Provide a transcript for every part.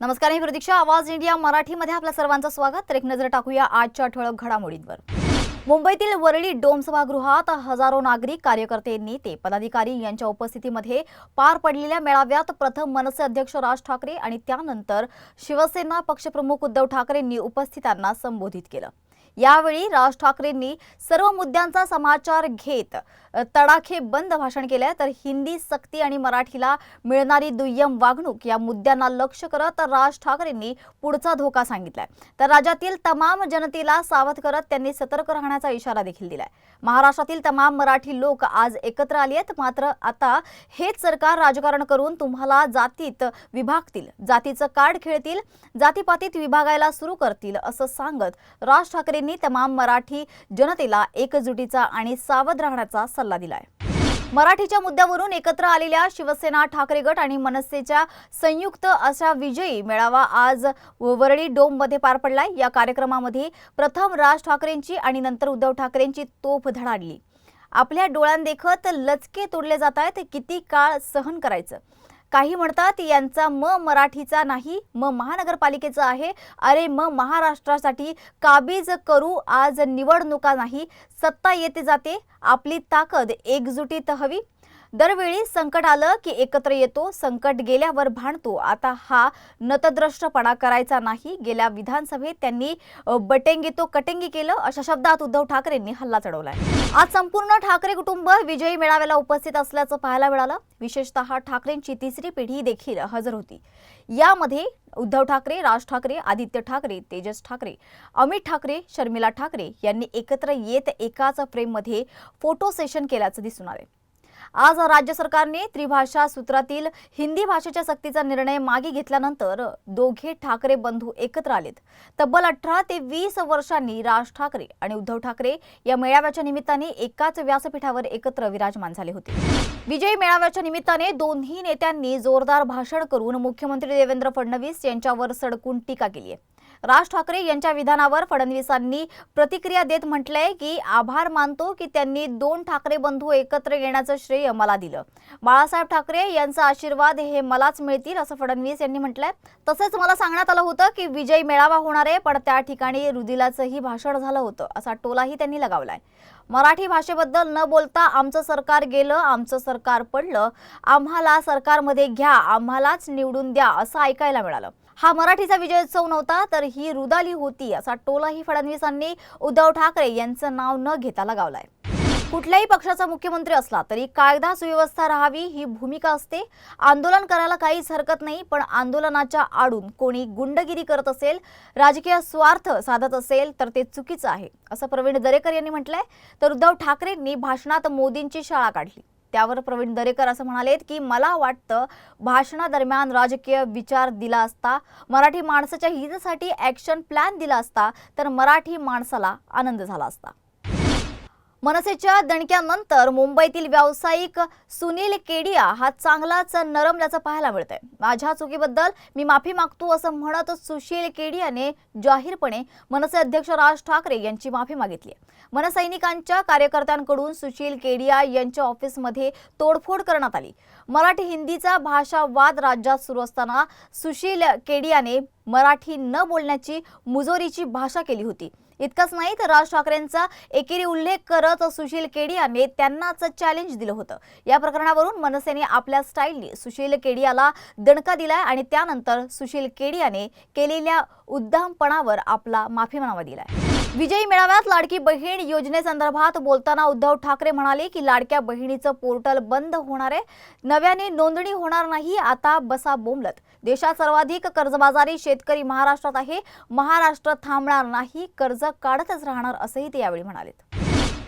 नमस्कार मी प्रतीक्षा आवाज इंडिया मराठीमध्ये आपल्या सर्वांचं स्वागत. तर एक नजर टाकूया आजच्या ठळक घडामोडींवर. मुंबईतील वरळी डोम सभागृहात हजारो नागरिक कार्यकर्ते नेते पदाधिकारी यांच्या उपस्थितीमध्ये पार पडलेल्या मेळाव्यात प्रथम मनसे अध्यक्ष राज ठाकरे आणि त्यानंतर शिवसेना पक्षप्रमुख उद्धव ठाकरेंनी उपस्थितांना संबोधित केलं. यावेळी राज ठाकरेंनी सर्व मुद्द्यांचा समाचार घेत तडाखे बंद भाषण केलं तर हिंदी सक्ती आणि मराठीला मिळणारी दुय्यम वागणूक या मुद्द्यांना लक्ष करत राज ठाकरेंनी पुढचा धोका सांगितलाय. तर राज्यातील तमाम जनतेला सावध करत त्यांनी सतर्क राहण्याचा इशारा देखील दिलाय. महाराष्ट्रातील तमाम मराठी लोक आज एकत्र आले आहेत. मात्र आता हेच सरकार राजकारण करून तुम्हाला जातीत विभागतील जातीचं कार्ड खेळतील जातीपातीत विभागायला सुरू करतील असं सांगत राज ठाकरे ठाकरेंनी तमाम मराठी जनतेला एकजुटीचा आणि सावध राहण्याचा सल्ला दिलाय. मराठीच्या मुद्द्यावरून एकत्र आलेल्या शिवसेना ठाकरे गट आणि मनसेच्या संयुक्त असा विजयी मेळावा आज वरळी डोममध्ये पार पडलाय. या कार्यक्रमामध्ये प्रथम राज ठाकरेंची आणि नंतर उद्धव ठाकरेंची तोफ धडाडली. आपल्या डोळ्यांदेखत लचके तोडले जात आहेत किती काळ सहन करायचं? काही म्हणतात यांचा म मराठीचा नाही म महानगरपालिकेचा आहे. अरे म महाराष्ट्रासाठी काबीज करू आज निवडणुका नाही. सत्ता येते जाते. आपली ताकद एकजुटीत हवी. दरवेळी संकट आलं की एकत्र येतो संकट गेल्यावर भांडतो. आता हा नतद्रष्टपणा करायचा नाही. गेल्या विधानसभेत त्यांनी बटेंगी तो कटेंगी केलं अशा शब्दात उद्धव ठाकरेंनी हल्ला चढवलाय. आज संपूर्ण ठाकरे कुटुंब विजयी मेळाव्याला उपस्थित असल्याचं पाहायला मिळालं. विशेषतः ठाकरेंची तिसरी पिढी देखील हजर होती. यामध्ये उद्धव ठाकरे राज ठाकरे आदित्य ठाकरे तेजस ठाकरे अमित ठाकरे शर्मिला ठाकरे यांनी एकत्र येत एकाच फ्रेममध्ये फोटो सेशन केल्याचं दिसून आले आज राज्य सरकारने त्रिभाषा सूत्रातील हिंदी भाषेच्या सक्तीचा निर्णय मागे घेतल्यानंतर दोघे ठाकरे बंधू एकत्र आलेत. तब्बल अठरा ते वीस वर्षांनी राज ठाकरे आणि उद्धव ठाकरे या मेळाव्याच्या निमित्ताने एकाच व्यासपीठावर एकत्र विराजमान झाले होते. विजयी मेळाव्याच्या निमित्ताने दोन्ही नेत्यांनी जोरदार भाषण करून मुख्यमंत्री देवेंद्र फडणवीस यांच्यावर सडकून टीका केली आहे. राज ठाकरे यांच्या विधानावर फडणवीसांनी प्रतिक्रिया देत म्हटलंय की आभार मानतो की त्यांनी दोन ठाकरे बंधू एकत्र येण्याचं श्रेय मला दिलं. बाळासाहेब ठाकरे यांचा आशीर्वाद हे मलाच मिळतील असं फडणवीस यांनी म्हटलंय. तसंच मला सांगण्यात आलं होतं की विजय मेळावा होणार आहे पण त्या ठिकाणी रुदिलाचंही भाषण झालं होतं असा टोलाही त्यांनी लगावलाय. मराठी भाषेबद्दल न बोलता आमचं सरकार गेलं आमचं सरकार पडलं आम्हाला सरकारमध्ये घ्या आम्हालाच निवडून द्या असं ऐकायला मिळालं. हा मराठीचा विजयोत्सव नव्हता तर ही रुदाली होती. असा टोलाही फडणवीसांनी उद्धव ठाकरे यांचं नाव न घेता लगावलाय कुठल्याही पक्षाचा मुख्यमंत्री असला तरी कायदा सुव्यवस्था राहावी ही भूमिका असते. आंदोलन करायला काहीच हरकत नाही पण आंदोलनाच्या आडून कोणी गुंडगिरी करत असेल राजकीय स्वार्थ साधत असेल तर ते चुकीचं आहे असं प्रवीण दरेकर यांनी म्हटलंय. तर उद्धव ठाकरेंनी भाषणात मोदींची शाळा काढली. त्यावर प्रवीण दरेकर असं म्हणालेत की मला वाटतं भाषणादरम्यान राजकीय विचार दिला असता मराठी माणसाच्या हितासाठी ॲक्शन प्लॅन दिला असता तर मराठी माणसाला आनंद झाला असता. मनसेच्या दणक्यानंतर मुंबईतील व्यावसायिक सुनील केडिया हा चांगलाच नरमल्याचं पाहायला मिळतंय. माझ्या चुकीबद्दल मी माफी मागतो असं म्हणत सुशील केडियाने जाहीरपणे मनसे अध्यक्ष राज ठाकरे यांची माफी मागितली आहे. मनसैनिकांच्या कार्यकर्त्यांकडून सुशील केडिया यांच्या ऑफिसमध्ये तोडफोड करण्यात आली. मराठी हिंदीचा भाषावाद राज्यात सुरू असताना सुशील केडियाने मराठी न बोलण्याची मुजोरीची भाषा केली होती. इतकंच नाही तर राज ठाकरेंचा एकेरी उल्लेख करत सुशील केडियाने त्यांनाच चॅलेंज दिलं होतं. या प्रकरणावरून मनसेने आपल्या स्टाईलने सुशील केडियाला दणका दिलाय आणि त्यानंतर सुशील केडियाने केलेल्या उद्दामपणावर आपला माफीनामा दिलाय. विजयी मेळाव्यात लाडकी बहीण योजनेसंदर्भात बोलताना उद्धव ठाकरे म्हणाले की लाडक्या बहिणीचं पोर्टल बंद होणार आहे. नव्याने नोंदणी होणार नाही आता बसा बोंबलत. देशात सर्वाधिक कर्जबाजारी शेतकरी महाराष्ट्रात आहे. महाराष्ट्र थांबणार नाही कर्ज काढतच राहणार असंही ते यावेळी म्हणाले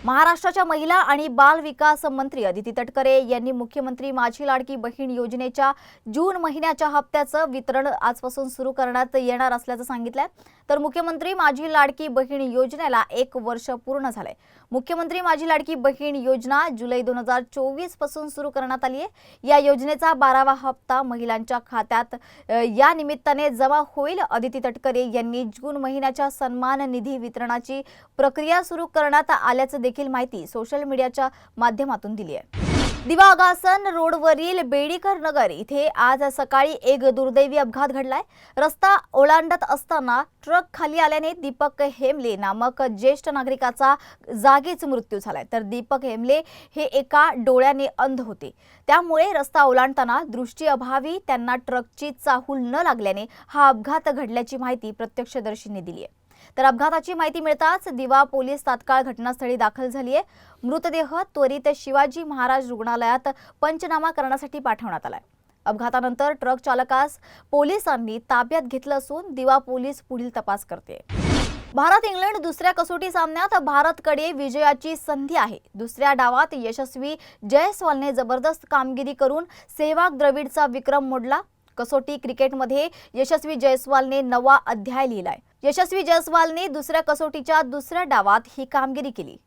महाराष्ट्राच्या महिला आणि बाल विकास मंत्री अदिती तटकरे यांनी मुख्यमंत्री माझी लाडकी बहीण योजनेच्या जून महिन्याच्या हप्त्याचं वितरण आजपासून सुरू करण्यात येणार असल्याचं सांगितलंय. तर मुख्यमंत्री माझी लाडकी बहीण योजनेला एक वर्ष पूर्ण झालंय. मुख्यमंत्री माझी लाडकी बहीण योजना जुलै दोन हजार चोवीसपासून सुरू करण्यात आली आहे. या योजनेचा बारावा हप्ता महिलांच्या खात्यात या निमित्ताने जमा होईल. अदिती तटकरे यांनी जून महिन्याच्या सन्मान निधी वितरणाची प्रक्रिया सुरू करण्यात आल्याचं देखील माहिती सोशल मीडियाच्या माध्यमातून दिली आहे. दिवागासन रोडवरील बेडीकर नगर इथे आज सकाळी एक दुर्दैवी अपघात घडलाय. रस्ता ओलांडत असताना ट्रक खाली आल्याने दीपक हेमले नामक ज्येष्ठ नागरिकाचा जागीच मृत्यू झालाय. तर दीपक हेमले हे एका डोळ्याने अंध होते. त्यामुळे रस्ता ओलांडताना दृष्टी अभावी त्यांना ट्रकची चाहूल न लागल्याने हा अपघात घडल्याची माहिती प्रत्यक्षदर्शींनी दिली आहे तर अपघाताची माहिती मिळताच दिवा पोलीस तात्काळ घटनास्थळी दाखल झाली आहे मृतदेह त्वरित शिवाजी महाराज रुग्णालयात पंचनामा करण्यासाठी पाठवण्यात आलाय. अपघातानंतर ट्रक चालकास पोलिसांनी ताब्यात घेतलं असून दिवा पोलीस पुढील तपास करते. भारत इंग्लंड दुसऱ्या कसोटी सामन्यात भारतकडे विजयाची संधी आहे. दुसऱ्या डावात यशस्वी जयस्वालने जबरदस्त कामगिरी करून सेहवाग द्रविडचा विक्रम मोडला. कसोटी क्रिकेटमध्ये यशस्वी जयस्वालने नवा अध्याय लिहिलाय. यशस्वी जयस्वालने दुसऱ्या कसोटीच्या दुसऱ्या डावात ही कामगिरी केली.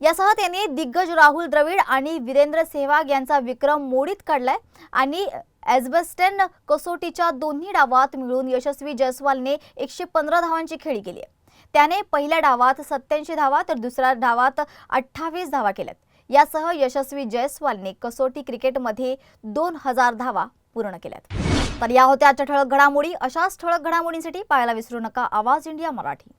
यासह त्याने दिग्गज राहुल द्रविड आणि वीरेंद्र सेहवाग यांचा विक्रम मोडीत काढलाय आणि एजबेस्टन कसोटीच्या दोन्ही डावात मिळून यशस्वी जयस्वालने एकशे पंधरा धावांची खेळी केली आहे. त्याने पहिल्या डावात सत्याऐंशी धावा तर दुसऱ्या डावात अठ्ठावीस धावा केल्यात. यासह यशस्वी जयस्वालने कसोटी क्रिकेटमध्ये दोन हजार धावा पूर्ण केल्यात. तर या होत्या आजच्या ठळक घडामोडी. अशाच ठळक घडामोडींसाठी पाहायला विसरू नका. आवाज इंडिया मराठी.